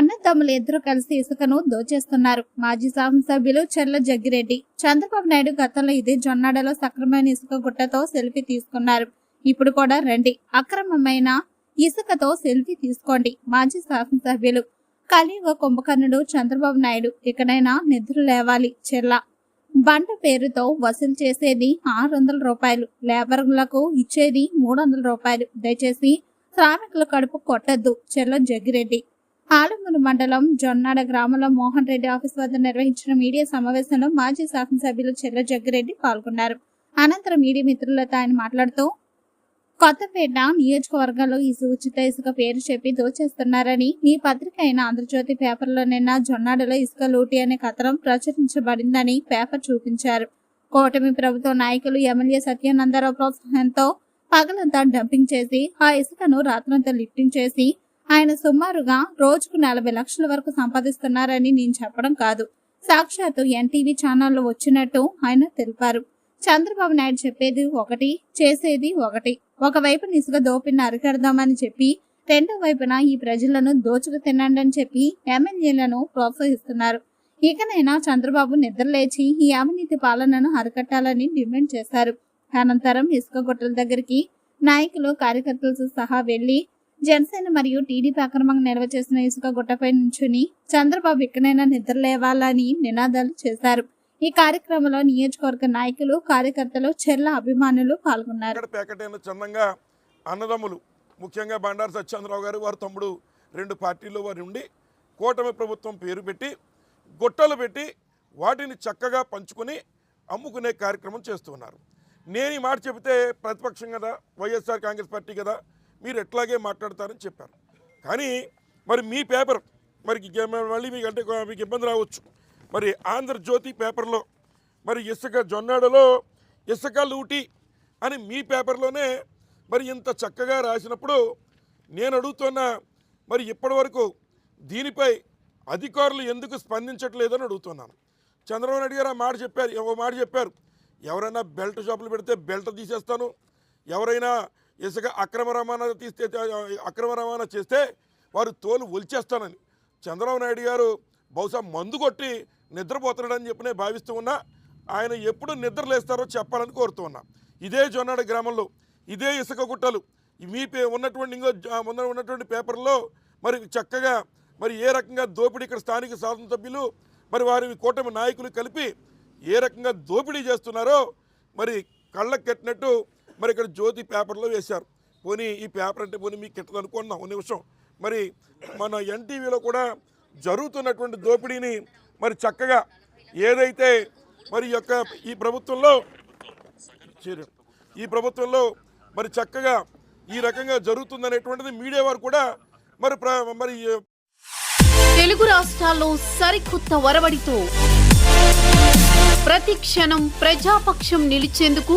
అన్నదమ్ములు ఇద్దరు కలిసి ఇసుకను దోచేస్తున్నారు. మాజీ శాసనసభ్యులు చెర్ల జగ్గిరెడ్డి. చంద్రబాబు నాయుడు గతంలో ఇదే జొన్నాడలో సక్రమైన ఇసుక గుట్టతో సెల్ఫీ తీసుకున్నారు. ఇప్పుడు కూడా రండి. అక్రమమైన ఇసుకతో సెల్ఫీ తీసుకోండి. మాజీ శాసనసభ్యులు కలియుగ కుంభకర్ణుడు చంద్రబాబు నాయుడు ఇకనైనా నిద్ర లేవాలి. చెర్ల బండ పేరుతో వసూలు చేసేది ఆరు వందల రూపాయలు. లేబర్లకు ఇచ్చేది మూడు వందల రూపాయలు. దయచేసి శ్రామికుల కడుపు కొట్టద్దు. చెర్ల జగ్గిరెడ్డి. ఆలమూరు మండలం జొన్నాడ గ్రామంలో మోహన్ రెడ్డి ఆఫీస్ వద్ద నిర్వహించిన మీడియా సమావేశంలో మాజీ శాసనసభ్యులు చెర్ల జగ్గిరెడ్డి పాల్గొన్నారు. అనంతరం మీడియా మిత్రులతో ఆయన మాట్లాడుతూ కొత్తపేట నియోజకవర్గంలో ఈ ఉచిత ఇసుక పేరు చెప్పి దోచేస్తున్నారని మీ పత్రిక అయిన ఆంధ్రజ్యోతి పేపర్లో నిన్న జొన్నాడలో ఇసుక లూటి అనే కథనం ప్రచురించబడిందని పేపర్ చూపించారు. కూటమి ప్రభుత్వ నాయకులు ఎమ్మెల్యే సత్యానందరావు ప్రోత్సాహంతో పగలంతా డంపింగ్ చేసి ఆ ఇసుకను రాత్రంతా లిఫ్టింగ్ చేసి ఆయన సుమారుగా రోజుకు నలభై లక్షల వరకు సంపాదిస్తున్నారని నేను చెప్పడం కాదు. సాక్షాత్తు ఎన్టీవీ ఛానల్లో వచ్చినట్టు ఆయన తెలిపారు. చంద్రబాబు నాయుడు చెప్పేది ఒకటి చేసేది ఒకటి. ఒకవైపు నిసుగ దోపిడిని అరికడదామని చెప్పి రెండో వైపున ఈ ప్రజలను దోచుకు తినండి అని చెప్పి ఎమ్మెల్యేలను ప్రోత్సహిస్తున్నారు. ఇకనైనా చంద్రబాబు నిద్రలేచి ఈ అవినీతి పాలనను అరికట్టాలని డిమాండ్ చేశారు. అనంతరం ఇసుక గుట్టల దగ్గరికి నాయకులు కార్యకర్తలతో సహా వెళ్ళి జనసేన మరియు టీడీపీ అక్రమంగా నిల్వ చేసిన ఇసుక గుట్టపై నుంచుని చంద్రబాబు ఇకనైనా నిద్రలేవాలని నినాదాలు చేశారు. ఈ కార్యక్రమంలో నియోజకవర్గ నాయకులు కార్యకర్తలు చెర్ల అభిమానులు పాల్గొన్నారు. చందంగా అన్నదమ్ములు ముఖ్యంగా బండారు సత్యేంద్రరావు గారు వారి తమ్ముడు రెండు పార్టీల్లో వారు ఉండి కూటమి ప్రభుత్వం పేరు పెట్టి గుట్టలు పెట్టి వాటిని చక్కగా పంచుకొని అమ్ముకునే కార్యక్రమం చేస్తున్నారు. నేను ఈ మాట చెబితే ప్రతిపక్షం కదా వైఎస్ఆర్ కాంగ్రెస్ పార్టీ కదా మీరు ఎట్లాగే మాట్లాడతారని చెప్పారు. కానీ మరి మీ పేపర్ మరి మళ్ళీ మీకు అంటే మీకు ఇబ్బంది రావచ్చు. మరి ఆంధ్రజ్యోతి పేపర్లో మరి ఇసుక జొన్నాడలో ఇసుక లూటి అని మీ పేపర్లోనే మరి ఇంత చక్కగా రాసినప్పుడు నేను అడుగుతున్న మరి ఇప్పటివరకు దీనిపై అధికారులు ఎందుకు స్పందించట్లేదని అడుగుతున్నాను. చంద్రబాబు నాయుడు గారు ఆ మాట చెప్పారు ఓ మాట చెప్పారు. ఎవరైనా బెల్ట్ షాపులు పెడితే బెల్ట్ తీసేస్తాను. ఎవరైనా ఇసుక అక్రమ రవాణా తీస్తే అక్రమ రవాణా చేస్తే వారు తోలు ఒలిచేస్తానని. చంద్రబాబు నాయుడు గారు బహుశా మందు కొట్టి నిద్రపోతున్నాడని చెప్పి నేను భావిస్తూ ఉన్నా ఆయన ఎప్పుడు నిద్ర లేస్తారో చెప్పాలని కోరుతూ ఉన్నా. ఇదే జొన్నాడ గ్రామంలో ఇదే ఇసుక గుట్టలు. మీ పే ఉన్నటువంటి ఇంకో ముందర ఉన్నటువంటి పేపర్లో మరి చక్కగా మరి ఏ రకంగా దోపిడీ ఇక్కడ స్థానిక శాసనసభ్యులు మరి వారి కూటమి నాయకులు కలిపి ఏ రకంగా దోపిడీ చేస్తున్నారో మరి కళ్ళకు కట్టినట్టు మరి ఇక్కడ జ్యోతి పేపర్లో వేశారు. పోనీ ఈ పేపర్ అంటే పోనీ మీకు కిట్టదు అనుకున్నాం ఒక నిమిషం. మరి మన ఎన్టీవీలో కూడా జరుగుతున్నటువంటి దోపిడీని మరి చక్కగా ఏదైతే మరి యొక్క ఈ ప్రభుత్వంలో ఈ ప్రభుత్వంలో మరి చక్కగా ఈ రకంగా జరుగుతుందనేటువంటిది మీడియా వారు కూడా మరి మరి తెలుగు రాష్ట్రాల్లో సరికొత్త వరవడితో ప్రతి క్షణం ప్రజాపక్షం నిలిచేందుకు